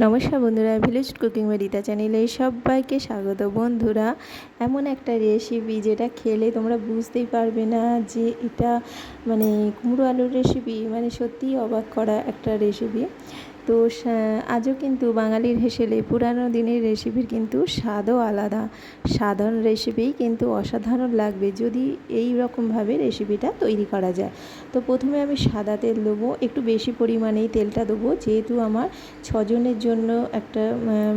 নমস্কার বন্ধুরা village cooking Rita চ্যানেলে সবাইকে স্বাগত। বন্ধুরা, এমন একটা রেসিপি যেটা খেলে তোমরা বুঝতেই পারবে না যে এটা মানে কুমড়ো আলুর রেসিপি মানে সত্যিই অবাক করা একটা রেসিপি তো আজও কিন্তু বাঙালির হেসেলে পুরানো দিনের রেসিপির কিন্তু স্বাদও আলাদা। সাধারণ রেসিপি কিন্তু অসাধারণ লাগবে যদি এই রকমভাবে রেসিপিটা তৈরি করা যায়। তো প্রথমে আমি সাদা তেল দেবো, একটু বেশি পরিমাণেই তেলটা দেবো, যেহেতু আমার ছজনের জন্য একটা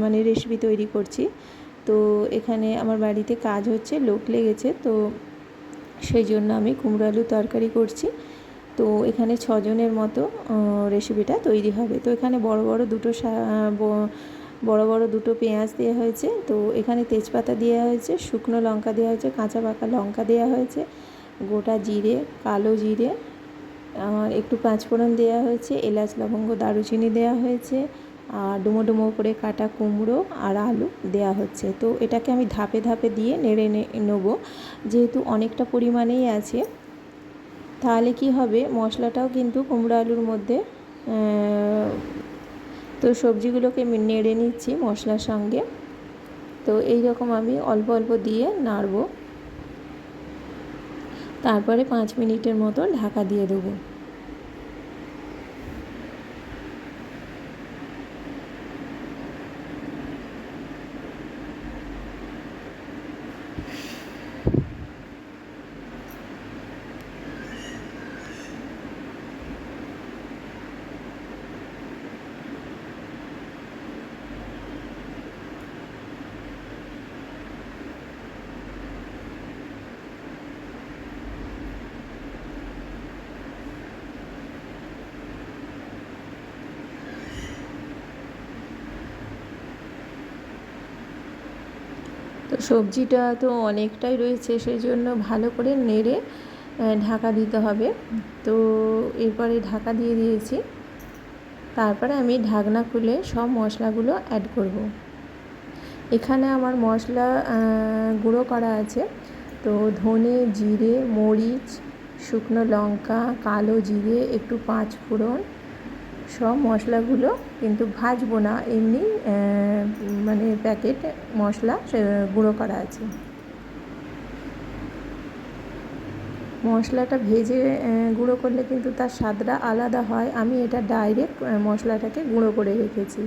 মানে রেসিপি তৈরি করছি। তো এখানে আমার বাড়িতে কাজ হচ্ছে, লোক লেগেছে, তো সেই জন্য আমি কুমড়ো আলু তরকারি করছি। তো এখানে ছজনের মতো রেসিপিটা তৈরি হবে। তো এখানে বড় বড় দুটো বড় বড় দুটো পেঁয়াজ দেওয়া হয়েছে। তো এখানে তেজপাতা দেওয়া হয়েছে, শুকনো লঙ্কা দেওয়া হয়েছে, কাঁচা পাকা লঙ্কা দেওয়া হয়েছে, গোটা জিরে, কালো জিরে আর একটু পাঁচফোড়ন দেওয়া হয়েছে, এলাচ, লবঙ্গ, দারুচিনি দেওয়া হয়েছে, আর ডুমো ডুমো করে কাটা কুমড়ো আর আলু দেওয়া হচ্ছে। তো এটাকে আমি ধাপে ধাপে দিয়ে নেড়ে নেব। যেহেতু অনেকটা পরিমাণেই আছে তাহলে কি হবে? মশলাটাও কিন্তু কুমড়ো আলুর মধ্যে তো সবজিগুলোকে নেড়ে নিচ্ছি মশলার সঙ্গে। তো এই রকম আমি অল্প অল্প দিয়ে নাড়ব। তারপরে পাঁচ মিনিটের মতো ঢাকা দিয়ে দেবো। তো সবজিটা তো অনেকটাই রয়েছে সেই জন্য ভালো করে নেড়ে ঢাকা দিতে হবে। তো এরপরে ঢাকা দিয়ে দিয়েছি। তারপরে আমি ঢাকনা খুলে সব মশলাগুলো অ্যাড করব। এখানে আমার মশলা গুঁড়ো করা আছে। তো ধনে জিরে, মরিচ, শুকনো লঙ্কা, কালো জিরে, একটু পাঁচ ফোড়ন সব মশলাগুলো কিন্তু ভাজবো না, এমনি মানে প্যাকেট মশলা গুঁড়ো করা আছে। মশলাটা ভেজে গুঁড়ো করলে কিন্তু তার স্বাদটা আলাদা হয়। আমি এটা ডাইরেক্ট মশলাটাকে গুঁড়ো করে রেখেছি।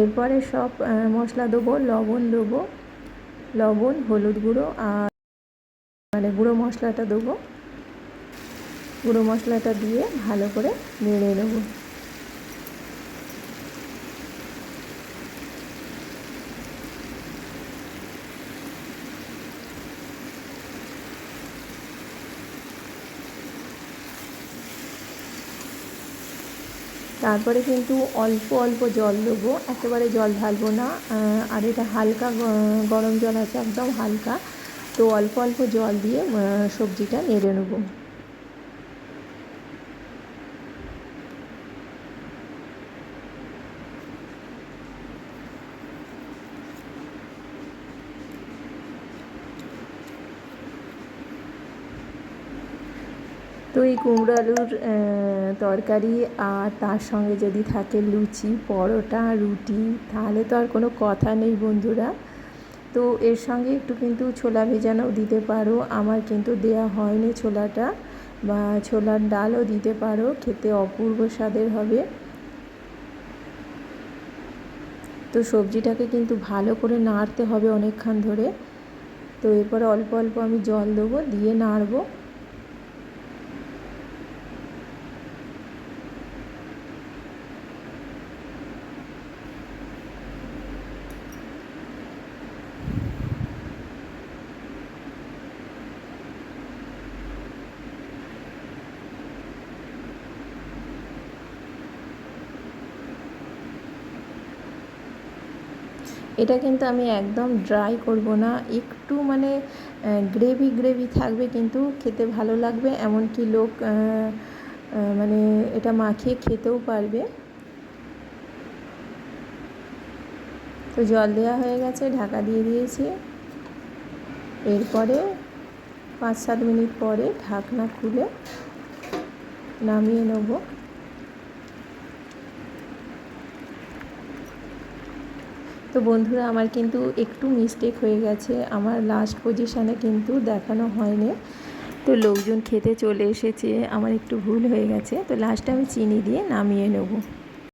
এরপরে সব মশলা দেবো, লবণ দেবো, লবণ, হলুদ গুঁড়ো, আর মানে গুঁড়ো মশলাটা দেবো। গুঁড়ো মশলাটা দিয়ে ভালো করে নেড়ে নেব। তারপরে কিন্তু অল্প অল্প জল দেবো। একেবারে জল ঢালবো না আর এটা হালকা গরম জল আছে একদম হালকা। তো অল্প অল্প জল দিয়ে সবজিটা নেড়ে নেব। তো এই কুমড়ো আলুর তরকারি আর তার সঙ্গে যদি থাকে লুচি, পরোটা রুটি, তাহলে তো আর কোনো কথা নেই বন্ধুরা। তো এর সঙ্গে একটু কিন্তু ছোলা ভেজানোও দিতে পারো। আমার কিন্তু দেয়া হয়নি ছোলাটা, বা ছোলার ডালও দিতে পারো, খেতে অপূর্ব স্বাদের হবে। তো সবজিটাকে কিন্তু ভালো করে নাড়তে হবে অনেকক্ষণ ধরে। তো এরপরে অল্প অল্প আমি জল দেবো, দিয়ে নাড়বো। এটা কিন্তু আমি একদম ড্রাই করব না। একটু মানে গ্রেভি গ্রেভি থাকবে কিন্তু খেতে ভালো লাগবে। এমনকি লোক মানে এটা মাখিয়ে খেতেও পারবে। তো জল দেওয়া হয়ে গেছে, ঢাকা দিয়ে দিয়েছি। এরপরে পাঁচ সাত মিনিট পরে ঢাকনা খুলে নামিয়ে নেব। তো বন্ধুরা, আমার কিন্তু একটু মিস্টেক হয়ে গেছে। আমার লাস্ট পজিশানে কিন্তু দেখানো হয়নি। তো লোকজন খেতে চলে এসেছে। আমার একটু ভুল হয়ে গেছে। তো লাস্টে আমি চিনি দিয়ে নামিয়ে নেব।